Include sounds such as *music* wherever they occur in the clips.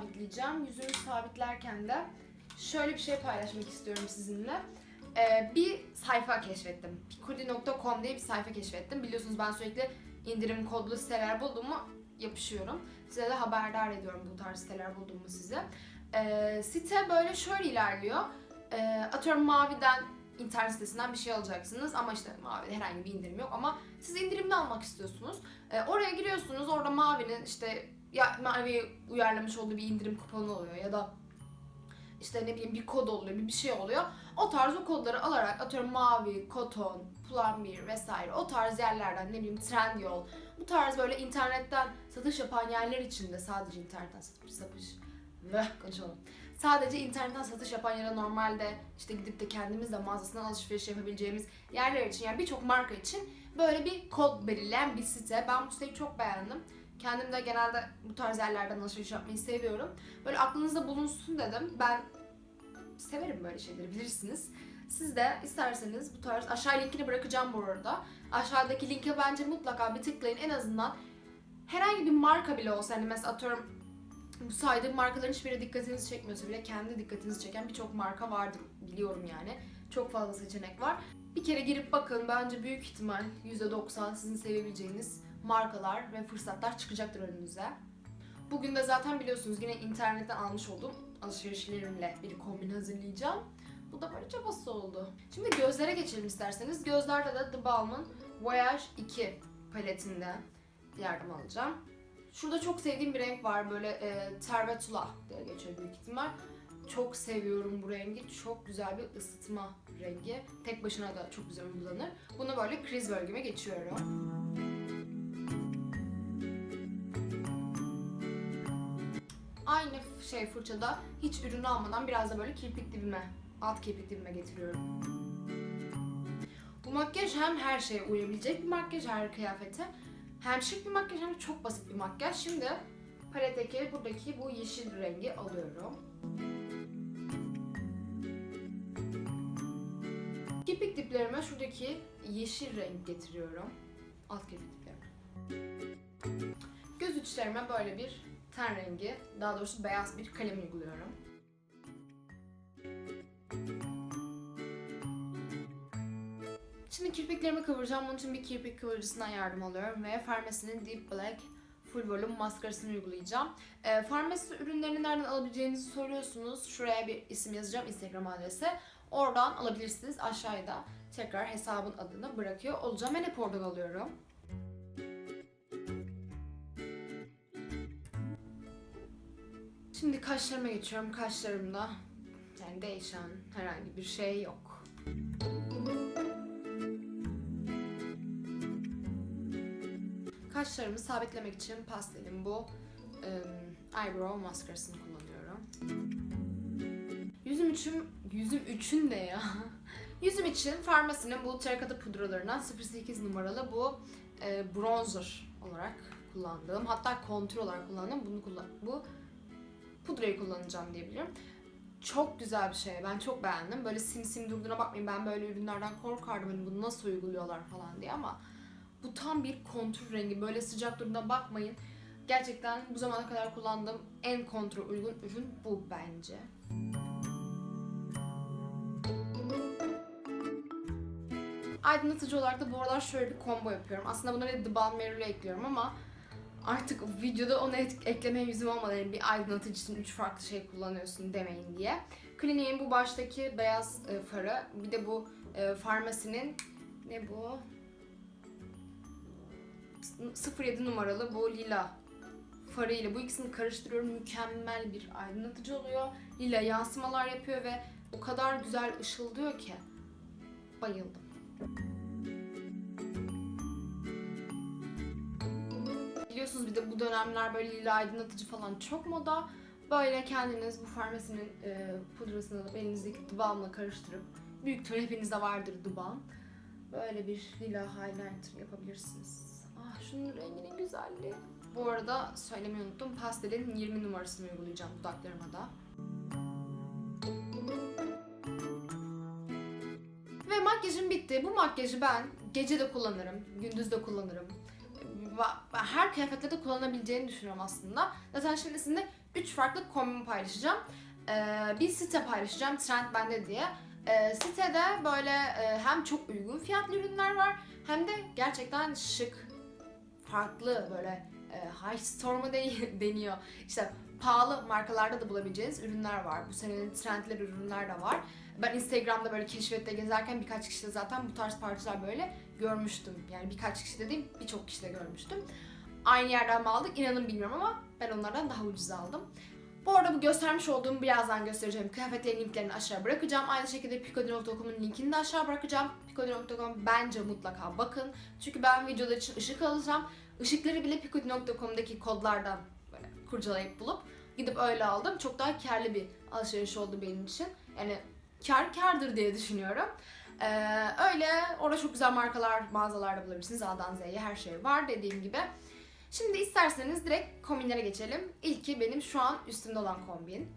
sabitleyeceğim. Yüzümü sabitlerken de şöyle bir şey paylaşmak istiyorum sizinle. Ee, bir sayfa keşfettim. Pikuli.com diye bir sayfa keşfettim. Biliyorsunuz ben sürekli indirim kodlu siteler bulduğumu yapışıyorum. Size de haberdar ediyorum bu tarz siteler bulduğumu size. Ee, site böyle şöyle ilerliyor. Ee, atıyorum Mavi'den internet sitesinden bir şey alacaksınız ama işte Mavi'de herhangi bir indirim yok ama siz indirimli almak istiyorsunuz. Ee, oraya giriyorsunuz orada Mavi'nin işte ya Mavi uyarlamış olduğu bir indirim kuponu oluyor ya da işte ne bileyim bir kod oluyor, bir bir şey oluyor. O tarz o kodları alarak atıyorum Mavi, Koton, Plumbeer vesaire o tarz yerlerden ne bileyim Trendyol bu tarz böyle internetten satış yapan yerler için de sadece internetten satış satış Veh, konuşalım. Sadece internetten satış yapan ya da normalde işte gidip de kendimiz de mağazasından alışveriş yapabileceğimiz yerler için yani birçok marka için böyle bir kod belirleyen bir site. Ben bu siteyi çok beğendim. Kendim de genelde bu tarz yerlerden alışveriş yapmayı seviyorum. Böyle aklınızda bulunsun dedim. Ben severim böyle şeyleri bilirsiniz. Siz de isterseniz bu tarz aşağı linkini bırakacağım bu arada. Aşağıdaki linke bence mutlaka bir tıklayın. En azından herhangi bir marka bile olsa hani mesela atıyorum bu saydığım markaların hiçbiri dikkatinizi çekmiyorsa bile kendi dikkatinizi çeken birçok marka vardır biliyorum yani. Çok fazla seçenek var. Bir kere girip bakın bence büyük ihtimal %90 sizin sevebileceğiniz markalar ve fırsatlar çıkacaktır önünüze. Bugün de zaten biliyorsunuz yine internetten almış olduğum alışverişlerimle bir kombin hazırlayacağım. Bu da böyle çabası oldu. Şimdi gözlere geçelim isterseniz. Gözlerde de The Balm'ın Voyage 2 paletinden yardım alacağım. Şurada çok sevdiğim bir renk var böyle e, Tervetula diye geçiyor büyük ihtimal. Çok seviyorum bu rengi. Çok güzel bir ısıtma rengi. Tek başına da çok güzel uygulanır. Bunu böyle kriz bölgeme geçiyorum. Aynı şey fırçada hiç ürün almadan biraz da böyle kirpik dibime, alt kirpik dibime getiriyorum. Bu makyaj hem her şeye uyabilecek bir makyaj, her kıyafete. Hem şık bir makyaj hem de çok basit bir makyaj. Şimdi paletteki buradaki bu yeşil rengi alıyorum. Kirpik diplerime şuradaki yeşil renk getiriyorum. Alt kirpik diplerime. Göz uçlarıma böyle bir ten rengi, daha doğrusu beyaz bir kalem uyguluyorum. Şimdi kirpiklerimi kıvıracağım. Bunun için bir kirpik kıvırıcısından yardım alıyorum ve Farmacy'nin Deep Black Full Volume maskarasını uygulayacağım. E, Farmacy ürünlerini nereden alabileceğinizi soruyorsunuz. Şuraya bir isim yazacağım Instagram adresi. Oradan alabilirsiniz. Aşağıda tekrar hesabın adını bırakıyor olacağım. Ben hep oradan alıyorum. Şimdi kaşlarıma geçiyorum. Kaşlarımda yani değişen herhangi bir şey yok. Kaşlarımı sabitlemek için pastelim bu. Ee, eyebrow maskarasını kullanıyorum. Yüzüm için, *laughs* yüzüm için ne ya? Yüzüm için Farmacy'nin bu terracotta pudralarından 08 numaralı bu e, bronzer olarak kullandığım, hatta kontür olarak kullandığım bunu kullan bu pudrayı kullanacağım diyebilirim. Çok güzel bir şey. Ben çok beğendim. Böyle sim sim durduğuna bakmayın. Ben böyle ürünlerden korkardım. Hani bunu nasıl uyguluyorlar falan diye ama bu tam bir kontür rengi. Böyle sıcak durduğuna bakmayın. Gerçekten bu zamana kadar kullandığım en kontür uygun ürün bu bence. Aydınlatıcı olarak da bu aralar şöyle bir combo yapıyorum. Aslında bunları The Balm Meryl'e ekliyorum ama artık videoda onu eklemeye yüzüm olmadı. Yani bir aydınlatıcı için üç farklı şey kullanıyorsun demeyin diye. Clinique'in bu baştaki beyaz e, farı, bir de bu e, Farmacy'nin ne bu? 07 numaralı bu lila farıyla bu ikisini karıştırıyorum. Mükemmel bir aydınlatıcı oluyor. Lila yansımalar yapıyor ve o kadar güzel ışıldıyor ki. Bayıldım. Biliyorsunuz bir de bu dönemler böyle lila aydınlatıcı falan çok moda. Böyle kendiniz bu farmasinin e, pudrasını alıp elinizdeki dubamla karıştırıp büyük ihtimal hepinizde vardır dubam. Böyle bir lila highlighter yapabilirsiniz. Ah şunun renginin güzelliği. Bu arada söylemeyi unuttum. Pastelin 20 numarasını uygulayacağım dudaklarıma da. Ve makyajım bitti. Bu makyajı ben gece de kullanırım, gündüz de kullanırım. Her kıyafette de kullanabileceğini düşünüyorum aslında. Zaten şimdi sizinle 3 farklı kombin paylaşacağım. Ee, bir site paylaşacağım Trend Bende diye. Ee, sitede böyle e, hem çok uygun fiyatlı ürünler var hem de gerçekten şık, farklı böyle e, high store mu de- *laughs* deniyor. İşte pahalı markalarda da bulabileceğiniz ürünler var. Bu senenin trendler ürünler de var. Ben Instagram'da böyle keşfette gezerken birkaç kişi de zaten bu tarz parçalar böyle görmüştüm. Yani birkaç kişi dediğim birçok kişi de görmüştüm. Aynı yerden mi aldık inanın bilmiyorum ama ben onlardan daha ucuz aldım. Bu arada bu göstermiş olduğum birazdan göstereceğim kıyafetlerin linklerini aşağı bırakacağım. Aynı şekilde Picodin.com'un linkini de aşağı bırakacağım. Picodin.com bence mutlaka bakın. Çünkü ben videolar için ışık alacağım. Işıkları bile Picodin.com'daki kodlardan böyle kurcalayıp bulup gidip öyle aldım. Çok daha karlı bir alışveriş oldu benim için. Yani kar kardır diye düşünüyorum. Ee, öyle orada çok güzel markalar mağazalarda bulabilirsiniz. A'dan Z'ye her şey var dediğim gibi. Şimdi isterseniz direkt kombinlere geçelim. İlki benim şu an üstümde olan kombin.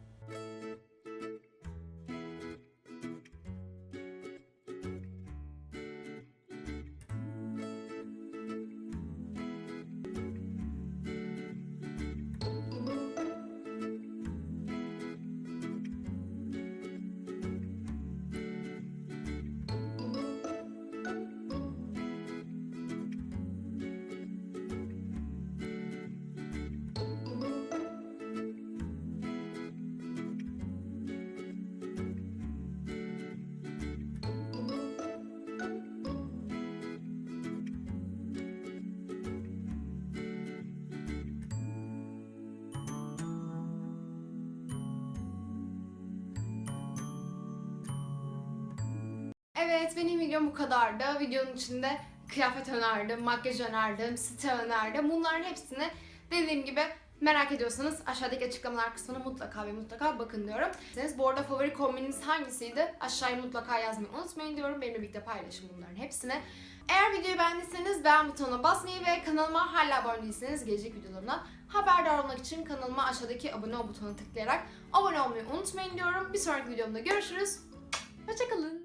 Evet benim videom bu kadardı. Videonun içinde kıyafet önerdim, makyaj önerdim, site önerdim. Bunların hepsini dediğim gibi merak ediyorsanız aşağıdaki açıklamalar kısmına mutlaka ve mutlaka bakın diyorum. Siz bu arada favori kombininiz hangisiydi? Aşağıya mutlaka yazmayı unutmayın diyorum. Benimle birlikte paylaşın bunların hepsini. Eğer videoyu beğendiyseniz beğen butonuna basmayı ve kanalıma hala abone değilseniz gelecek videolarımdan haberdar olmak için kanalıma aşağıdaki abone ol butonuna tıklayarak abone olmayı unutmayın diyorum. Bir sonraki videomda görüşürüz. Hoşçakalın.